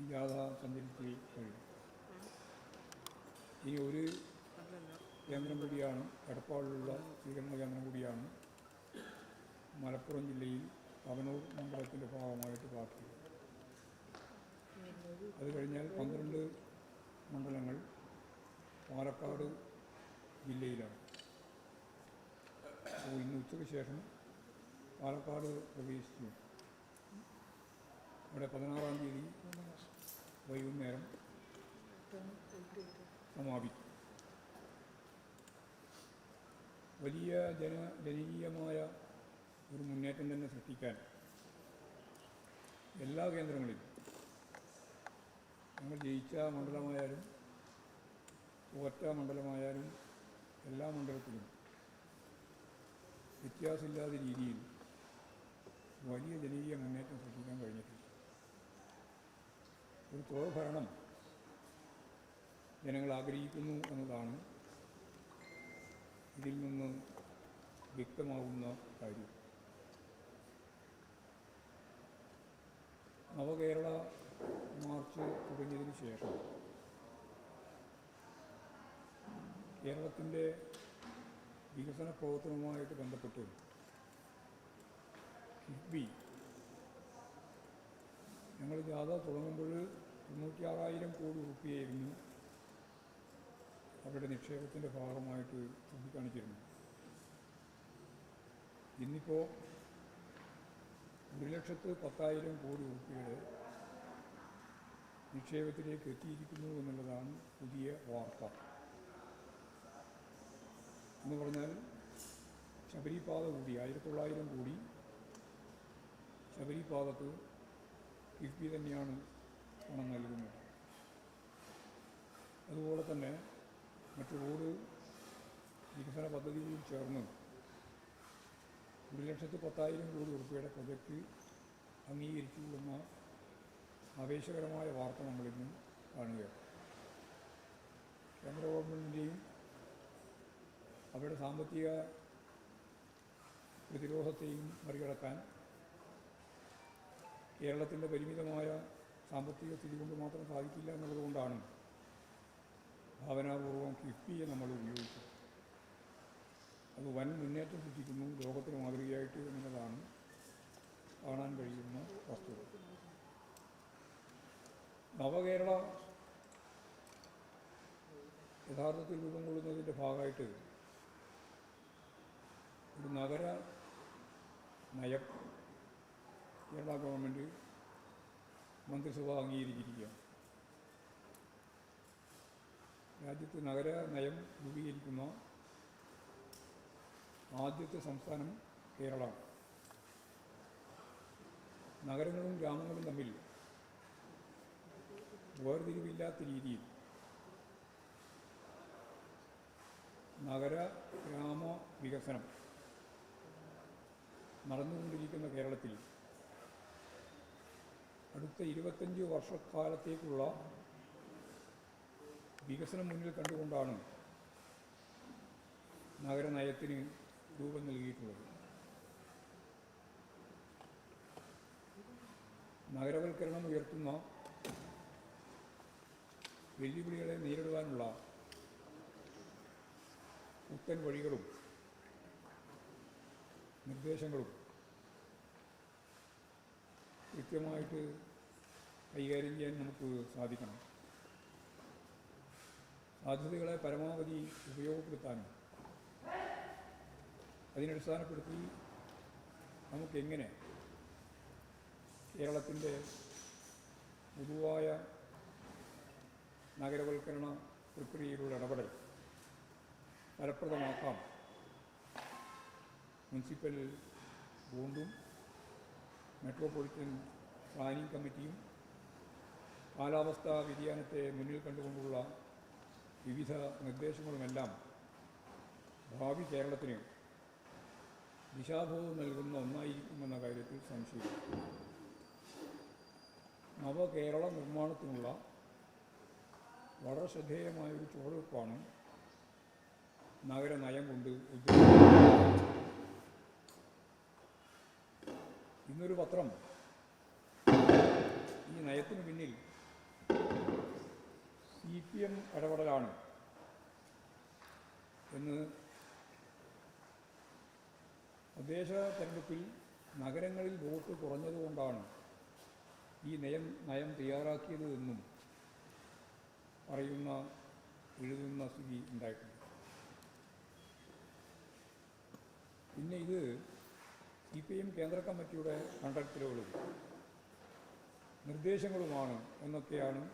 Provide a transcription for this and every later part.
ഈ ജാഥ സഞ്ചരിച്ച് കഴിയും ഇനി ഒരു കേന്ദ്രം കൂടിയാണ് എടപ്പാളിലുള്ള സ്വീകരണ കേന്ദ്രം കൂടിയാണ് മലപ്പുറം ജില്ലയിൽ പവനൂർ മണ്ഡലത്തിന്റെ ഭാഗമായിട്ട് ബാക്കി അത് കഴിഞ്ഞാൽ പന്ത്രണ്ട് മണ്ഡലങ്ങൾ പാലക്കാട് ജില്ലയിലാണ്. അപ്പോൾ ഇന്ന് ഉച്ചയ്ക്ക് ശേഷം പാലക്കാട് പ്രവേശിച്ചു. ഇവിടെ പതിനാറാം തീയതി വൈകുന്നേരം സമാപിക്കും. വലിയ ജന ജനകീയമായ ഒരു മുന്നേറ്റം തന്നെ സൃഷ്ടിക്കാൻ എല്ലാ കേന്ദ്രങ്ങളിലും നമ്മൾ ജയിച്ച മണ്ഡലമായാലും തോറ്റ മണ്ഡലമായാലും എല്ലാ മണ്ഡലത്തിലും വ്യത്യാസമില്ലാത്ത രീതിയിൽ വലിയ ജനകീയ മുന്നേറ്റം സൃഷ്ടിക്കാൻ കഴിഞ്ഞിട്ടുണ്ട്. ഒരു തുടർ ഭരണം ജനങ്ങൾ ആഗ്രഹിക്കുന്നു എന്നതാണ് ഇതിൽ നിന്ന് വ്യക്തമാകുന്ന കാര്യം. നവകേരള മാർച്ച് തുടങ്ങിയതിന് ശേഷം കേരളത്തിന്റെ വികസന പ്രവർത്തനവുമായിട്ട് ബന്ധപ്പെട്ട് കിഫ്ബി ഞങ്ങൾ ജാഥ തുടങ്ങുമ്പോൾ തൊണ്ണൂറ്റിയാറായിരം കോടി റുപ്യയായിരുന്നു അവരുടെ നിക്ഷേപത്തിന്റെ ഭാഗമായിട്ട് ചൂണ്ടിക്കാണിച്ചിരുന്നു ഇന്നിപ്പോൾ ഒരു ലക്ഷത്ത് പത്തായിരം കോടി റുപ്യയുടെ നിക്ഷേപത്തിലേക്ക് എത്തിയിരിക്കുന്നു എന്നുള്ളതാണ് പുതിയ വാർത്ത. എന്ന് പറഞ്ഞാൽ ശബരിപാത കൂടി ആയിരത്തി തൊള്ളായിരം കോടി ശബരിപാതത്ത് കിഫ്ബി തന്നെയാണ് പണം നൽകുന്നത് അതുപോലെ തന്നെ മറ്റു റോഡ് വികസന പദ്ധതികളിൽ ചേർന്ന് ഒരു ലക്ഷത്തി പത്തായിരം കോടി ഉറുപ്പിയുടെ പ്രൊജക്റ്റ് അംഗീകരിച്ചു എന്ന ആവേശകരമായ വാർത്ത നമ്മളിന്ന് കാണുകയാണ്. കേന്ദ്ര ഗവൺമെന്റിന്റെയും അവരുടെ സാമ്പത്തിക പ്രതിരോധത്തെയും മറികടക്കാൻ കേരളത്തിന്റെ പരിമിതമായ സാമ്പത്തിക സ്ഥിതി കൊണ്ട് മാത്രം സാധിക്കില്ല എന്നുള്ളതുകൊണ്ടാണ് ഭാവനാപൂർവം കിഫ്ബിയെ നമ്മൾ ഉപയോഗിച്ചത്. അത് വൻ മുന്നേറ്റം സൃഷ്ടിക്കുന്നു ലോകത്തിന് മാതൃകയായിട്ട് എന്നുള്ളതാണ് കാണാൻ കഴിയുന്ന വസ്തുത. നവകേരള യഥാർത്ഥത്തിൽ രൂപം കൊള്ളുന്നതിന്റെ ഭാഗമായിട്ട് ഒരു നഗര നയം കേരള ഗവൺമെന്റ് മന്ത്രിസഭ അംഗീകരിച്ചിരിക്കുകയാണ്. രാജ്യത്ത് നഗര നയം രൂപീകരിക്കുന്ന ആദ്യത്തെ സംസ്ഥാനം കേരളമാണ്. നഗരങ്ങളും ഗ്രാമങ്ങളും തമ്മിൽ വേർതിരിവില്ലാത്ത രീതിയിൽ നഗര ഗ്രാമ വികസനം നടന്നുകൊണ്ടിരിക്കുന്ന കേരളത്തിൽ അടുത്ത ഇരുപത്തഞ്ച് വർഷക്കാലത്തേക്കുള്ള വികസനം മുന്നിൽ കണ്ടുകൊണ്ടാണ് നഗരനയത്തിന് രൂപം നൽകിയിട്ടുള്ളത്. നഗരവൽക്കരണം ഉയർത്തുന്ന വെല്ലുവിളികളെ നേരിടുവാനുള്ള പുത്തൻ വഴികളും നിർദ്ദേശങ്ങളും കൃത്യമായിട്ട് കൈകാര്യം ചെയ്യാൻ നമുക്ക് സാധിക്കണം. സാധ്യതകളെ പരമാവധി ഉപയോഗപ്പെടുത്താനും അതിനടിസ്ഥാനപ്പെടുത്തി നമുക്കെങ്ങനെ കേരളത്തിന്റെ പൊതുവായ നഗരവൽക്കരണ പ്രക്രിയയിലുള്ള ഇടപെടൽ ഫലപ്രദമാക്കാം. മുനിസിപ്പൽ ബോണ്ടും മെട്രോപൊളിറ്റൻ പ്ലാനിംഗ് കമ്മിറ്റിയും കാലാവസ്ഥാ വ്യതിയാനത്തെ മുന്നിൽ കണ്ടുകൊണ്ടുള്ള വിവിധ നിർദ്ദേശങ്ങളുമെല്ലാം ഭാവി കേരളത്തിന് ദിശാബോധം നൽകുന്ന ഒന്നായിരിക്കുമെന്ന കാര്യത്തിൽ സംശയം. നവകേരള നിർമ്മാണത്തിനുള്ള വളരെ ശ്രദ്ധേയമായൊരു ചുവടുവെപ്പാണ് നഗരനയം കൊണ്ട് ഉദ്ദേശിക്കുന്നത്. ഇന്നൊരു പത്രം ഈ നയത്തിന് പിന്നിൽ സി പി എം ഇടപെടലാണ് എന്ന് തദ്ദേശ തെരഞ്ഞെടുപ്പിൽ നഗരങ്ങളിൽ വോട്ട് കുറഞ്ഞതുകൊണ്ടാണ് ഈ നയം നയം തയ്യാറാക്കിയത് എന്നും പറയുന്ന എഴുതുന്ന സ്ഥിതി ഉണ്ടായിട്ടുണ്ട്. പിന്നെ ഇത് സി പി എം കേന്ദ്ര കമ്മിറ്റിയുടെ കണ്ടെത്തലുകളും നിർദ്ദേശങ്ങളുമാണ് എന്നൊക്കെയാണ്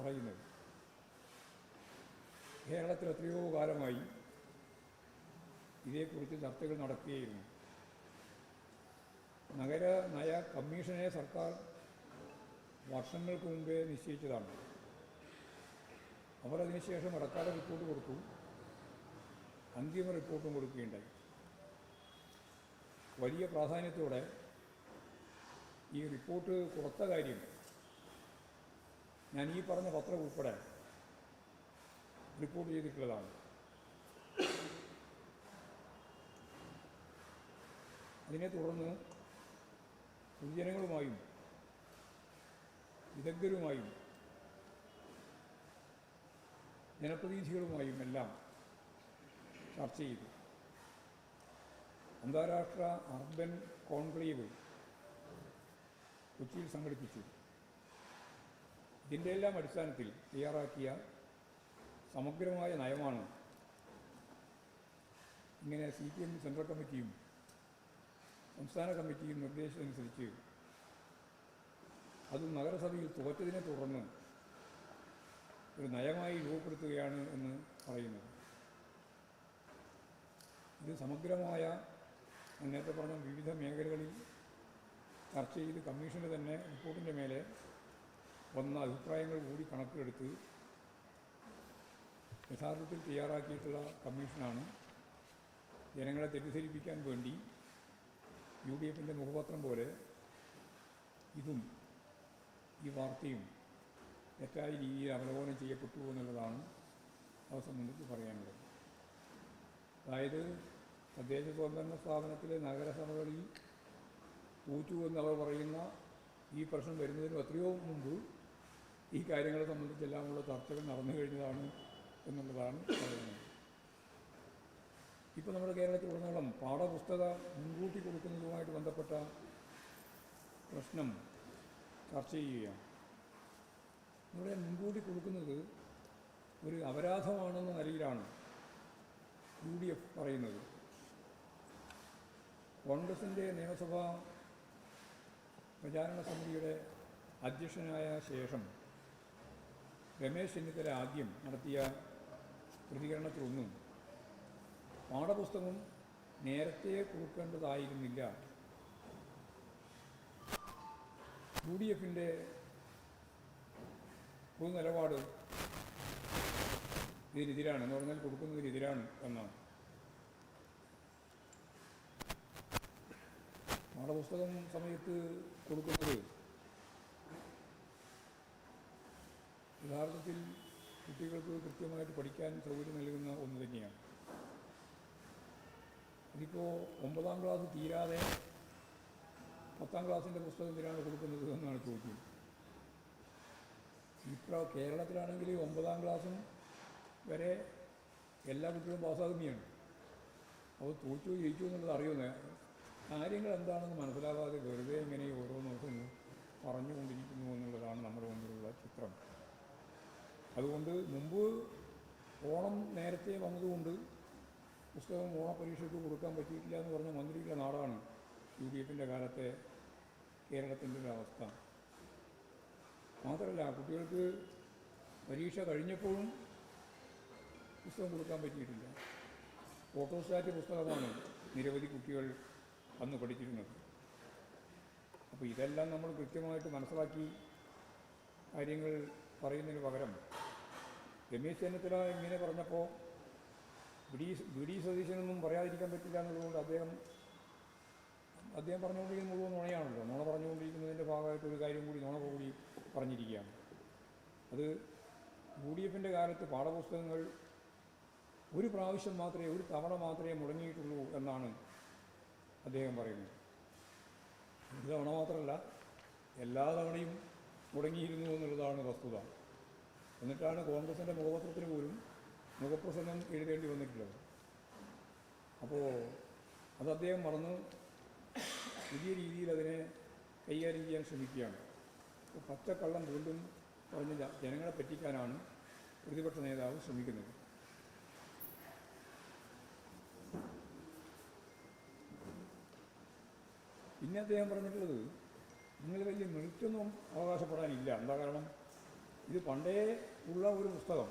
പറയുന്നത്. കേരളത്തിൽ എത്രയോ കാലമായി ഇതേക്കുറിച്ച് ചർച്ചകൾ നടക്കുകയായിരുന്നു. നഗര നയ കമ്മീഷനെ സർക്കാർ വർഷങ്ങൾക്ക് മുമ്പേ നിശ്ചയിച്ചതാണ്. അവർ അതിനുശേഷം ഇടക്കാല റിപ്പോർട്ട് കൊടുത്തു. അന്തിമ റിപ്പോർട്ടും കൊടുക്കുകയുണ്ടായി. വലിയ പ്രാധാന്യത്തോടെ ഈ റിപ്പോർട്ട് കൊടുത്ത കാര്യം ഞാൻ ഈ പറഞ്ഞ പത്രം ഉൾപ്പെടെ റിപ്പോർട്ട് ചെയ്തിട്ടുള്ളതാണ്. അതിനെ തുടർന്ന് പൊതുജനങ്ങളുമായും വിദഗ്ധരുമായും ജനപ്രതിനിധികളുമായും എല്ലാം ചർച്ച ചെയ്തു. അന്താരാഷ്ട്ര അർബൻ കോൺക്ലേവ് കൊച്ചിയിൽ സംഘടിപ്പിച്ചു. ഇതിന്റെ എല്ലാം അടിസ്ഥാനത്തിൽ തയ്യാറാക്കിയ സമഗ്രമായ നയമാണ് ഇങ്ങനെ സി പി എം സെൻട്രൽ കമ്മിറ്റിയും സംസ്ഥാന കമ്മിറ്റിയും നിർദ്ദേശമനുസരിച്ച് അത് നഗരസഭയിൽ തോറ്റതിനെ തുടർന്ന് ഒരു നയമായി രൂപപ്പെടുത്തുകയാണ് എന്ന് പറയുന്നത്. ഇത് സമഗ്രമായ നേരത്തെ പറഞ്ഞ വിവിധ മേഖലകളിൽ ചർച്ച ചെയ്ത് കമ്മീഷന് തന്നെ റിപ്പോർട്ടിന്റെ മേലെ വന്ന അഭിപ്രായങ്ങൾ കൂടി കണക്കിലെടുത്ത് യഥാർത്ഥത്തിൽ തയ്യാറാക്കിയിട്ടുള്ള കമ്മീഷനാണ്. ജനങ്ങളെ തെറ്റിദ്ധരിപ്പിക്കാൻ വേണ്ടി യു ഡി എഫിന്റെ മുഖപത്രം പോലെ ഇതും ഈ വാർത്തയും തെറ്റായ രീതിയിൽ അവലോകനം ചെയ്യപ്പെട്ടു എന്നുള്ളതാണ് അവ സംബന്ധിച്ച് പറയാനുള്ളത്. അതായത് തദ്ദേശ സ്വയംഭരണ സ്ഥാപനത്തിലെ നഗരസഭകളിൽ തോറ്റു എന്നവർ പറയുന്ന ഈ പ്രശ്നം വരുന്നതിന് എത്രയോ മുമ്പ് ഈ കാര്യങ്ങളെ സംബന്ധിച്ചെല്ലാമുള്ള ചർച്ചകൾ നടന്നു കഴിഞ്ഞതാണ് എന്നുള്ളതാണ് പറയുന്നത്. ഇപ്പോൾ നമ്മുടെ കേരളത്തിലുടനീളം പാഠപുസ്തക മുൻകൂട്ടി കൊടുക്കുന്നതുമായിട്ട് ബന്ധപ്പെട്ട പ്രശ്നം ചർച്ച ചെയ്യുകയാണ്. ഇവിടെ മുൻകൂട്ടി കൊടുക്കുന്നത് ഒരു അപരാധമാണെന്ന നിലയിലാണ് യു ഡി എഫ് പറയുന്നത്. കോൺഗ്രസിന്റെ നിയമസഭാ പ്രചാരണ സമിതിയുടെ അധ്യക്ഷനായ ശേഷം രമേശ് ചെന്നിത്തല ആദ്യം നടത്തിയ പ്രതികരണത്തിലൊന്നും പാഠപുസ്തകം നേരത്തെ കൊടുക്കേണ്ടതായിരുന്നില്ല. യു ഡി എഫിന്റെ പൊതു നിലപാട് ഇതിനെതിരാണ് എന്ന് പറഞ്ഞാൽ കൊടുക്കുന്നതിനെതിരാണ് എന്നാണ്. പാഠപുസ്തകം സമയത്ത് കൊടുക്കുന്നത് യഥാർത്ഥത്തിൽ കുട്ടികൾക്ക് കൃത്യമായിട്ട് പഠിക്കാൻ സൗകര്യം നൽകുന്ന ഒന്ന് തന്നെയാണ്. ഇതിപ്പോൾ ഒമ്പതാം ക്ലാസ് തീരാതെ പത്താം ക്ലാസ്സിന്റെ പുസ്തകം എന്തിനാണ് കൊടുക്കുന്നത് എന്നാണ് ചോദ്യം. ഇപ്പോൾ കേരളത്തിലാണെങ്കിൽ ഒമ്പതാം ക്ലാസ്സും വരെ എല്ലാ കുട്ടികളും പാസ്സാകുന്നതാണ്. അപ്പോൾ തോറ്റു ജയിച്ചു എന്നുള്ളത് അറിയുന്നത് കാര്യങ്ങൾ എന്താണെന്ന് മനസ്സിലാവാതെ വെറുതെ ഇങ്ങനെ ഓരോ ദിവസം പറഞ്ഞുകൊണ്ടിരിക്കുന്നു എന്നുള്ളതാണ് നമ്മുടെ മുമ്പിലുള്ള ചിത്രം. അതുകൊണ്ട് മുമ്പ് ഓണം നേരത്തെ വന്നതുകൊണ്ട് പുസ്തകം ഓണപരീക്ഷയ്ക്ക് കൊടുക്കാൻ പറ്റിയിട്ടില്ല എന്ന് പറഞ്ഞ മന്ത്രിയുടെ നാടാണ് യു ഡി എഫിന്റെ കാലത്തെ കേരളത്തിന്റെ ഒരു അവസ്ഥ. മാത്രമല്ല കുട്ടികൾക്ക് പരീക്ഷ കഴിഞ്ഞപ്പോഴും പുസ്തകം കൊടുക്കാൻ പറ്റിയിട്ടില്ല. ഫോട്ടോസ്റ്റാറ്റ് പുസ്തകമാണ് നിരവധി കുട്ടികൾ അന്ന് പഠിച്ചിരുന്നത്. അപ്പോൾ ഇതെല്ലാം നമ്മൾ കൃത്യമായിട്ട് മനസ്സിലാക്കി കാര്യങ്ങൾ പറയുന്നതിന് പകരം രമേശ് ചെന്നിത്തല ഇങ്ങനെ പറഞ്ഞപ്പോൾ വി ഡി സതീശനൊന്നും പറയാതിരിക്കാൻ പറ്റില്ല എന്നുള്ളതുകൊണ്ട് അദ്ദേഹം അദ്ദേഹം പറഞ്ഞുകൊണ്ടിരിക്കുന്ന മുഴുവൻ നുണയാണല്ലോ. നുണ പറഞ്ഞുകൊണ്ടിരിക്കുന്നതിന്റെ ഭാഗമായിട്ട് ഒരു കാര്യം കൂടി നുണ കൂടി പറഞ്ഞിരിക്കുകയാണ്. അത് യു ഡി എഫിന്റെ കാലത്ത് പാഠപുസ്തകങ്ങൾ ഒരു പ്രാവശ്യം മാത്രമേ ഒരു തവണ മാത്രമേ മുടങ്ങിയിട്ടുള്ളൂ എന്നാണ് അദ്ദേഹം പറയുന്നു. ഒരു തവണ മാത്രമല്ല എല്ലാ തവണയും മുടങ്ങിയിരുന്നു എന്നുള്ളതാണ് വസ്തുത. എന്നിട്ടാണ് കോൺഗ്രസിന്റെ മുഖപത്രത്തിന് പോലും മുഖപ്രസംഗം എഴുതേണ്ടി വന്നിട്ടുള്ളത്. അപ്പോൾ അത് അദ്ദേഹം മറന്ന് പുതിയ രീതിയിൽ അതിനെ കൈകാര്യം ചെയ്യാൻ ശ്രമിക്കുകയാണ്. പച്ചക്കള്ളം വീണ്ടും പറഞ്ഞില്ല ജനങ്ങളെ പറ്റിക്കാനാണ് പ്രതിപക്ഷ നേതാവ് ശ്രമിക്കുന്നത്. പിന്നെ അദ്ദേഹം പറഞ്ഞിട്ടുള്ളത് നിങ്ങൾ വലിയ മെറിറ്റൊന്നും അവകാശപ്പെടാനില്ല. എന്താ കാരണം? ഇത് പണ്ടേ ഉള്ള ഒരു പുസ്തകം.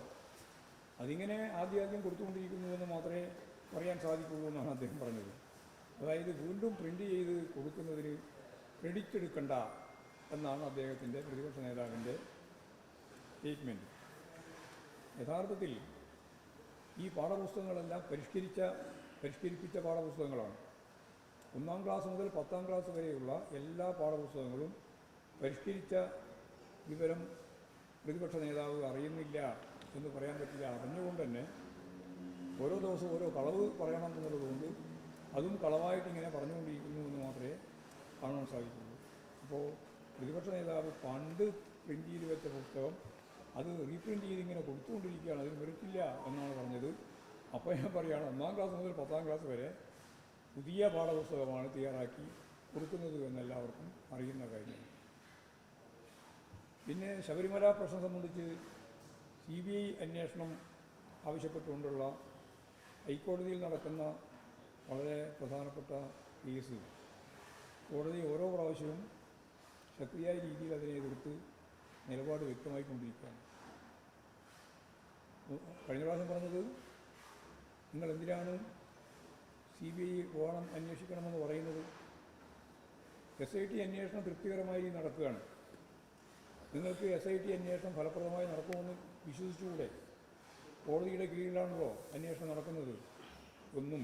അതിങ്ങനെ ആദ്യം ആദ്യം കൊടുത്തുകൊണ്ടിരിക്കുന്നുവെന്ന് മാത്രമേ പറയാൻ സാധിക്കുള്ളൂ എന്നാണ് അദ്ദേഹം പറഞ്ഞത്. അതായത് വീണ്ടും പ്രിന്റ് ചെയ്ത് കൊടുക്കുന്നതിന് ക്രെഡിറ്റ് എടുക്കണ്ട എന്നാണ് അദ്ദേഹത്തിന്റെ പ്രതിപക്ഷ നേതാവിന്റെ സ്റ്റേറ്റ്മെന്റ്. യഥാർത്ഥത്തിൽ ഈ പാഠപുസ്തകങ്ങളെല്ലാം പരിഷ്കരിച്ച പരിഷ്കരിപ്പിച്ച പാഠപുസ്തകങ്ങളാണ്. ഒന്നാം ക്ലാസ് മുതൽ പത്താം ക്ലാസ് വരെയുള്ള എല്ലാ പാഠപുസ്തകങ്ങളും പരിഷ്കരിച്ച വിവരം പ്രതിപക്ഷ നേതാവ് അറിയുന്നില്ല എന്ന് പറയാൻ പറ്റില്ല. അറിഞ്ഞുകൊണ്ട് തന്നെ ഓരോ ദിവസവും ഓരോ കളവ് പറയണം എന്നുള്ളതുകൊണ്ട് അതും കളവായിട്ട് ഇങ്ങനെ പറഞ്ഞുകൊണ്ടിരിക്കുന്നു എന്ന് മാത്രമേ കാണാൻ സാധിക്കുള്ളൂ. അപ്പോൾ പ്രതിപക്ഷ നേതാവ് പണ്ട് പ്രിന്റ് ചെയ്ത് വെച്ച പുസ്തകം അത് റീപ്രിന്റ് ചെയ്ത് ഇങ്ങനെ കൊടുത്തുകൊണ്ടിരിക്കുകയാണ്. അതിന് മെറിറ്റില്ല എന്നാണ് പറഞ്ഞത്. അപ്പോൾ ഞാൻ പറയുകയാണ് ഒന്നാം ക്ലാസ് മുതൽ പത്താം ക്ലാസ് വരെ പുതിയ പാഠപുസ്തകമാണ് തയ്യാറാക്കി കൊടുക്കുന്നത് എന്നെല്ലാവർക്കും അറിയുന്ന കാര്യമാണ് പിന്നെ ശബരിമല പ്രശ്നം സംബന്ധിച്ച് സി ബി ഐ അന്വേഷണം ആവശ്യപ്പെട്ടുകൊണ്ടുള്ള ഹൈക്കോടതിയിൽ നടക്കുന്ന വളരെ പ്രധാനപ്പെട്ട കേസ്. കോടതി ഓരോ പ്രാവശ്യവും ശക്തിയായ രീതിയിൽ അതിനെ എതിർത്ത് നിലപാട് വ്യക്തമായിക്കൊണ്ടിരിക്കുകയാണ് കഴിഞ്ഞ പ്രാവശ്യം പറഞ്ഞത് നിങ്ങൾ എന്തിനാണ് സി ബി ഐ പോകണം അന്വേഷിക്കണമെന്ന് പറയുന്നത് എസ് ഐ ടി അന്വേഷണം തൃപ്തികരമായി നടക്കുകയാണ്. നിങ്ങൾക്ക് എസ് ഐ ടി അന്വേഷണം ഫലപ്രദമായി നടക്കുമെന്ന് വിശ്വസിച്ചുകൂടെ? കോടതിയുടെ കീഴിലാണല്ലോ അന്വേഷണം നടക്കുന്നത്. ഒന്നും.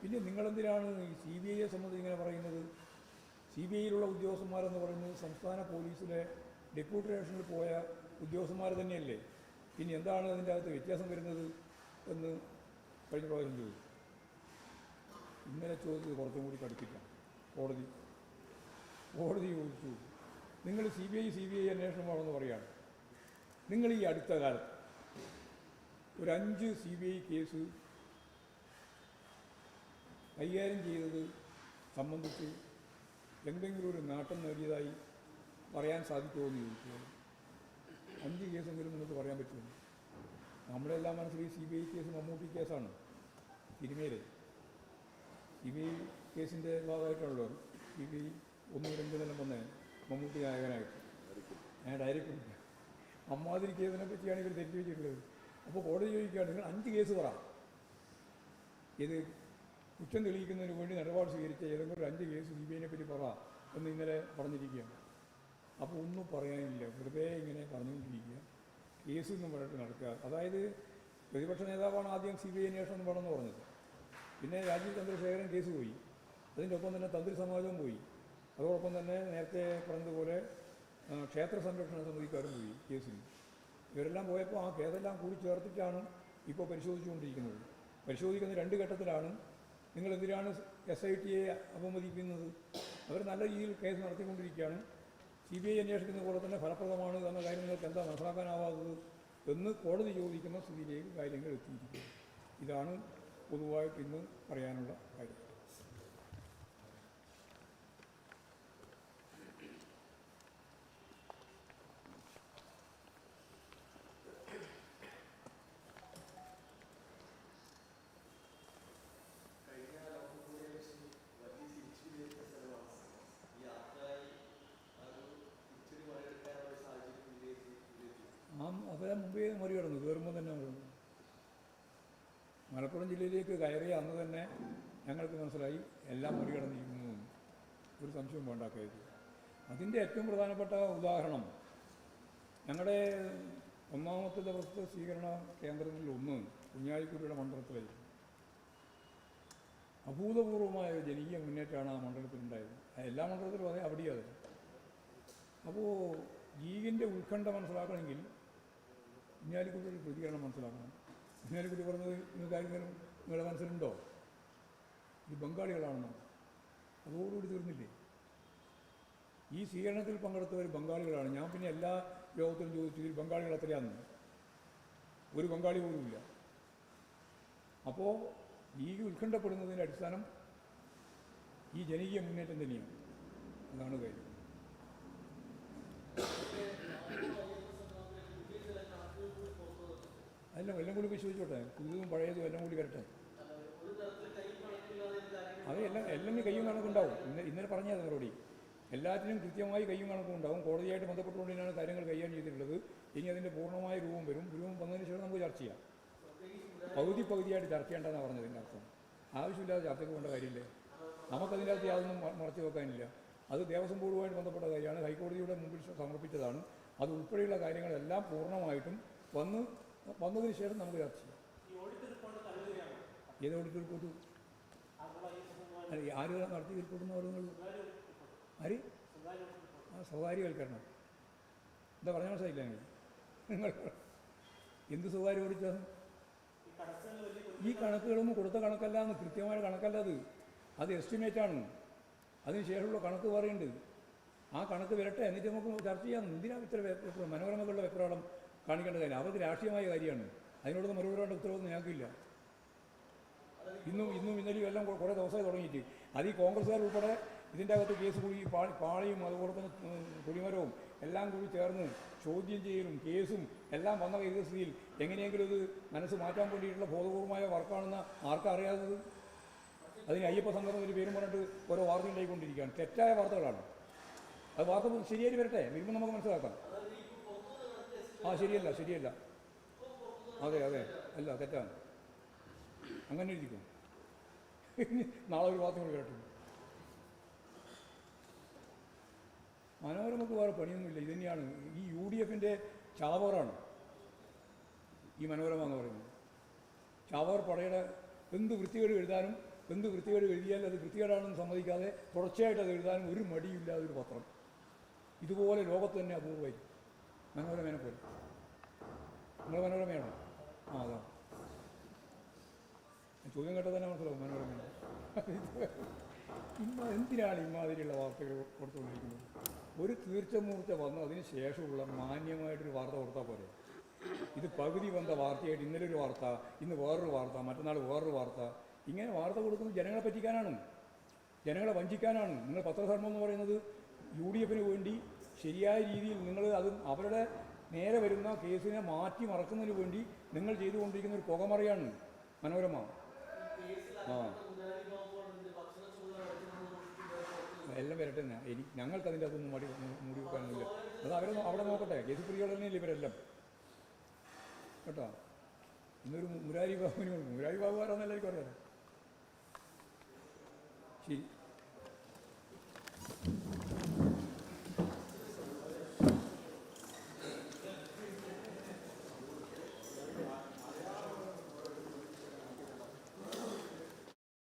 പിന്നെ നിങ്ങളെന്തിനാണ് ഈ സി ബി ഐയെ സംബന്ധിച്ച് ഇങ്ങനെ പറയുന്നത്? സി ബി ഐയിലുള്ള ഉദ്യോഗസ്ഥന്മാരെന്ന് പറയുന്നത് സംസ്ഥാന പോലീസിലെ ഡെപ്യൂട്ടി ഡെപ്യൂട്ടേഷനിൽ പോയ ഉദ്യോഗസ്ഥന്മാർ തന്നെയല്ലേ? പിന്നെ എന്താണ് അതിന്റെ അകത്ത് വ്യത്യാസം വരുന്നത് എന്ന് കഴിഞ്ഞ പ്രാവശ്യം ചോദിച്ചു. ഇന്നലെ ചോദിച്ചത് കുറച്ചും കൂടി കടുപ്പിക്കാം കോടതി. കോടതി ചോദിച്ചു. നിങ്ങൾ C B I C B I അന്വേഷണം വേണമെന്ന് പറയുകയാണ് നിങ്ങൾ ഈ അടുത്ത കാലത്ത് ഒരു അഞ്ച് സി ബി ഐ കേസ് കൈകാര്യം ചെയ്തത് സംബന്ധിച്ച് എന്തെങ്കിലും ഒരു നേട്ടം നേടിയതായി പറയാൻ സാധിക്കുമോ എന്ന് ചോദിച്ചു. അഞ്ച് കേസെങ്കിലും നിങ്ങൾക്ക് പറയാൻ പറ്റുമോ? നമ്മുടെ എല്ലാ മനസ്സിൽ ഈ C B I case Mammootty കേസാണ്. തിരുമേലെ സി കേസിന്റെ കേസിന്റെ സി ബി ഐ ഒന്ന് രണ്ട് നിലം വന്നേ. മമ്മൂട്ടി നായകനായിട്ട്. ഞാൻ ഡയറക്റ്റ് അമ്മാതിരി കേസിനെ പറ്റിയാണ് ഇവർ തെറ്റിവെച്ചിട്ടുള്ളത് അപ്പോൾ കോടതി ചോദിക്കുകയാണ് നിങ്ങൾ അഞ്ച് കേസ് പറ. ഇത് കുറ്റം തെളിയിക്കുന്നതിന് വേണ്ടി നിലപാട് സ്വീകരിച്ച ഏതെങ്കിലും ഒരു അഞ്ച് കേസ് സി ബി ഐനെ പറ്റി പറ എന്ന് ഇന്നലെ പറഞ്ഞിരിക്കുകയാണ്. അപ്പോൾ ഒന്നും പറയാനില്ല. വെറുതെ ഇങ്ങനെ പറഞ്ഞുകൊണ്ടിരിക്കുക കേസ് ഒന്നും പറഞ്ഞിട്ട് നടക്കുക. അതായത് പ്രതിപക്ഷ നേതാവാണ് ആദ്യം സി ബി ഐ അന്വേഷണം വേണമെന്ന് പറഞ്ഞത്. പിന്നെ രാജീവ് ചന്ദ്രശേഖരൻ കേസ് പോയി. അതിന്റെ ഒപ്പം തന്നെ തന്ത്രി സമാജവും പോയി. അതോടൊപ്പം തന്നെ നേരത്തെ പറഞ്ഞതുപോലെ ക്ഷേത്ര സംരക്ഷണ സമിതിക്കാരും പോയി കേസിൽ. ഇവരെല്ലാം പോയപ്പോൾ ആ കേസെല്ലാം കൂടി ചേർത്തിട്ടാണ് ഇപ്പോൾ പരിശോധിച്ചുകൊണ്ടിരിക്കുന്നത്. പരിശോധിക്കുന്ന രണ്ട് ഘട്ടത്തിലാണ് നിങ്ങൾ എന്തിനാണ് എസ് ഐ ടിയെ അപമതിക്കുന്നത് അവർ നല്ല രീതിയിൽ കേസ് നടത്തിക്കൊണ്ടിരിക്കുകയാണ്. സി ബി ഐ അന്വേഷിക്കുന്ന പോലെ തന്നെ ഫലപ്രദമാണ് എന്ന കാര്യം നിങ്ങൾക്ക് എന്താ മനസ്സിലാക്കാനാവാത്തത് എന്ന് കോടതി ചോദിക്കുന്ന സ്ഥിതിയിലേക്ക് കാര്യങ്ങൾ എത്തിയിരിക്കുന്നത് ഇതാണ് പൊതുവായിട്ട് ഇന്ന് പറയാനുള്ള കാര്യം കഴിഞ്ഞ ലോകത്തിലെ വെച്ച് വലിയ തിരിച്ചുപിടിച്ച സ്ഥലമാണ് ഈ യാത്രയായി അത് തിരിച്ചൊരു മറികടക്കാനുള്ള ഒരു സാഹചര്യം വിലയിരുത്തി വിലയിരുത്തി ആ അവരെ മുമ്പേ മറികടന്നു കയറുമ്പോൾ തന്നെ മറികടന്നു മലപ്പുറം ജില്ലയിലേക്ക് കയറിയ അന്ന് തന്നെ ഞങ്ങൾക്ക് മനസ്സിലായി എല്ലാം മറികടന്നിരിക്കുന്നു. ഒരു സംശയം വേണ്ട കാര്യത്തിൽ അതിന്റെ ഏറ്റവും പ്രധാനപ്പെട്ട ഉദാഹരണം ഞങ്ങളുടെ ഒന്നാമത്തെ ദിവസത്തെ സ്വീകരണ കേന്ദ്രങ്ങളിൽ ഒന്ന് കുഞ്ഞാലിക്കുട്ടിയുടെ മണ്ഡലത്തിലായിരുന്നു അഭൂതപൂർവമായ ജനകീയ മുന്നേറ്റമാണ് ആ മണ്ഡലത്തിലുണ്ടായത് എല്ലാ മണ്ഡലത്തിലും അതെ അവിടെയും അതെ അപ്പോൾ ലീഗിന്റെ ഉത്കണ്ഠ മനസ്സിലാക്കണമെങ്കിൽ കുഞ്ഞാലിക്കുട്ടിയുടെ പ്രതികരണം മനസ്സിലാക്കണം. കുഞ്ഞാലിക്കുട്ടി പറഞ്ഞത് ഇന്ന് ആരെങ്കിലും നിങ്ങളുടെ മനസ്സിലുണ്ടോ? ഇത് ബംഗാളികളാണെന്നോ അതോടുകൂടി തീർന്നില്ലേ? ഈ സ്വീകരണത്തിൽ പങ്കെടുത്തവർ ബംഗാളികളാണ്. ഞാൻ പിന്നെ എല്ലാ യോഗത്തിലും ചോദിച്ചു ഇതിൽ ബംഗാളികൾ എത്രയാണെന്ന് ഒരു ബംഗാളി പോലുമില്ല അപ്പോൾ ഈ ഉത്കണ്ഠപ്പെടുന്നതിന്റെ അടിസ്ഥാനം ഈ ജനകീയ മുന്നേറ്റം തന്നെയാണ്. അതാണ് കാര്യം. അല്ല എല്ലാം കൂടി വിശ്വസിച്ചോട്ടെ? പുതിയതും പഴയതും എല്ലാം കൂടി വരട്ടെ? അത് എല്ലാം എല്ലാം കയ്യും കണക്കുണ്ടാവും ഇന്ന് ഇന്നലെ പറഞ്ഞത് മറുപടി എല്ലാത്തിനും കൃത്യമായി കയ്യും കണക്കും ഉണ്ടാവും. കോടതിയായിട്ട് ബന്ധപ്പെട്ടുകൊണ്ടാണ് കാര്യങ്ങൾ കൈകാര്യം ചെയ്തിട്ടുള്ളത്. ഇനി അതിന്റെ പൂർണമായ രൂപം വരും. രൂപം വന്നതിന് ശേഷം നമുക്ക് ചർച്ച ചെയ്യാം. പകുതി പകുതിയായിട്ട് ചർച്ച ചെയ്യേണ്ടതെന്ന് പറഞ്ഞതിന്റെ അർത്ഥം. ആവശ്യമില്ലാതെ ചർച്ചയ്ക്ക് പോകേണ്ട കാര്യമില്ലേ? നമുക്കതിന്റെ അകത്ത് യാതൊന്നും മറച്ചു വെക്കാനില്ല. അത് ദേവസ്വം ബോർഡുമായിട്ട് ബന്ധപ്പെട്ട കാര്യമാണ്. ഹൈക്കോടതിയുടെ മുമ്പിൽ സമർപ്പിച്ചതാണ്. അത് ഉൾപ്പെടെയുള്ള കാര്യങ്ങളെല്ലാം പൂർണമായിട്ടും വന്ന് വന്നതിന് ശേഷം നമുക്ക് ചർച്ച ചെയ്യാം. ഏത് ഓഡിറ്റ് റിപ്പോർട്ട് അല്ല ആര് നടത്തി എന്ന് പറയുന്നത് ആര്? ആ സ്വകാര്യവൽക്കരണം. എന്താ പറഞ്ഞ മനസ്സിലായില്ല നിങ്ങൾ? നിങ്ങൾ എന്ത് സ്വകാര്യം ഓടിച്ചത് ഈ കണക്കുകളൊന്നും കൊടുത്ത കണക്കല്ല എന്ന് കൃത്യമായ കണക്കല്ല അത്. അത് എസ്റ്റിമേറ്റ് ആണ്. അതിന് ശേഷമുള്ള കണക്ക് പറയുന്നുണ്ട്. ആ കണക്ക് വരട്ടെ എന്നിട്ട് നമുക്ക് ചർച്ച ചെയ്യാം. എന്തിനാ ഇത്ര മനോരമകളുടെ വെപ്രാളം കാണിക്കേണ്ട കാര്യം? അവർക്ക് രാഷ്ട്രീയമായ കാര്യമാണ്. അതിനോട് വേണ്ട ഉത്തരവൊന്നും ഞങ്ങൾക്കില്ല. ഇന്നും ഇന്നും ഇന്നലെയും എല്ലാം കുറേ ദിവസമായി തുടങ്ങിയിട്ട്. അത് ഈ കോൺഗ്രസ്സുകാർ ഉൾപ്പെടെ ഇതിന്റെ അകത്ത് കേസ് കൂടി പാളിയും അതുപോലെ തന്നെ കുടിമരവും എല്ലാം കൂടി ചേർന്ന് ചോദ്യം ചെയ്യലും കേസും എല്ലാം വന്ന സ്ഥിതിയിൽ എങ്ങനെയെങ്കിലും ഇത് മനസ്സ് മാറ്റാൻ വേണ്ടിയിട്ടുള്ള ബോധപൂർവമായ വർക്കാണെന്ന് ആർക്കും അറിയാത്തത്? അതിന് അയ്യപ്പ സംഘം ഒരു പേരും പറഞ്ഞിട്ട് ഓരോ വാർത്ത ഉണ്ടായിക്കൊണ്ടിരിക്കുകയാണ്. തെറ്റായ വാർത്തകളാണ്. അത് വാർത്ത ശരിയായി വരട്ടെ? വരുമ്പോൾ നമുക്ക് മനസ്സിലാക്കാം. ആ ശരിയല്ല ശരിയല്ല. അതെ അതെ. അല്ല തെറ്റാണ്. അങ്ങനെ ഇരിക്കും. നാളെ ഒരു വാർത്ത കൂടി കേട്ടു മനോരമക്ക് വേറെ പണിയൊന്നുമില്ല. ഇത് തന്നെയാണ് ഈ യു ഡി എഫിന്റെ ചാവറാണ്. ഈ മനോരമ എന്ന് പറയുന്നത്. ചാവർ പടയുടെ എന്ത് വൃത്തികേട് എഴുതാനും എന്ത് വൃത്തികേട് എഴുതിയാൽ അത് വൃത്തികേടാണെന്ന് സമ്മതിക്കാതെ തുടർച്ചയായിട്ട് അത് എഴുതാനും ഒരു മടിയില്ലാതെ ഒരു പത്രം. ഇതുപോലെ ലോകത്ത് തന്നെ അപൂർവമായി മനോരമേനെ പോലെ. നിങ്ങൾ മനോരമയാണോ? ആ അതാ ചോദ്യം കേട്ടാൽ തന്നെ മനസ്സിലാവും മനോരമ ഇമ്മ എന്തിനാണ് ഇമാതിരിയുള്ള വാർത്തകൾ കൊടുത്തുകൊണ്ടിരിക്കുന്നത്? ഒരു തീർച്ചമൂർച്ച വന്ന് അതിന് ശേഷമുള്ള മാന്യമായിട്ടൊരു വാർത്ത കൊടുത്താൽ പോരെ. ഇത് പകുതി വന്ന വാർത്തയായിട്ട് ഇന്നലെ ഒരു വാർത്ത ഇന്ന് വേറൊരു വാർത്ത മറ്റന്നാൾ വേറൊരു വാർത്ത. ഇങ്ങനെ വാർത്ത കൊടുക്കുന്നത് ജനങ്ങളെ പറ്റിക്കാനാണ്. ജനങ്ങളെ വഞ്ചിക്കാനാണ്. നിങ്ങൾ പത്രധർമ്മം എന്ന് പറയുന്നത് യു ഡി എഫിന് വേണ്ടി ശരിയായ രീതിയിൽ നിങ്ങൾ അത് അവരുടെ നേരെ വരുന്ന കേസിനെ മാറ്റി മറക്കുന്നതിന് വേണ്ടി നിങ്ങൾ ചെയ്തുകൊണ്ടിരിക്കുന്ന ഒരു പുകമറയാണ് മനോരമ. എല്ലാം വരട്ടെ എന്നാ. എനിക്ക് ഞങ്ങൾക്ക് അതിന്റെ അതൊന്നും മടി മൂടി വെക്കാനൊന്നുമില്ല. അത് അവരെ അവിടെ നോക്കട്ടെ. തന്നെയല്ലേ ഇവരെല്ലാം. കേട്ടോ? ഇന്നൊരു മുരാരി ബാബുവിന് മുരാരി ബാബു ആരാന്ന് എല്ലാവർക്കും അറിയാം ശരി.